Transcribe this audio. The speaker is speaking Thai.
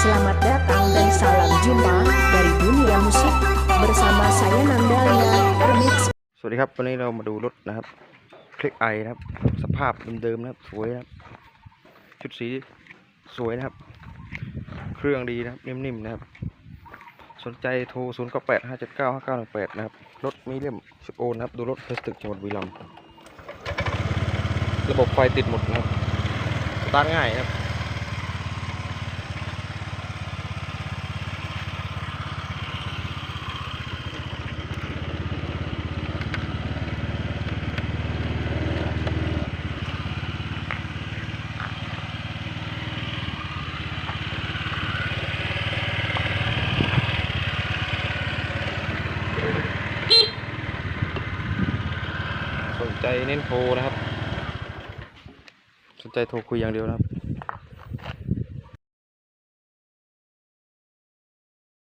Selamat datang dan salam jumpa dari dunia musik bersama saya Nandalia Remix สวัสดีครับ วันนี้เรามาดูรถนะครับ คลิกไอนะครับ สภาพเดิมๆนะครับ สวยนะครับ ชุดสีสวยนะครับ เครื่องดีนะครับ นิ่มๆนะครับ สนใจโทร 0 9 8 5 7 9 5 9 1 8 นะครับ รถมีเลี่ยมชุดโอนนะครับ ดูรถเพลสตึกจังหวัดบุรีรัมย์ระบบไฟติดหมดนะครับ สตาร์ง่ายนะครับ นใจเน้นโทรนะครับ สนใจโทรคุยอย่างเดียวนะครับ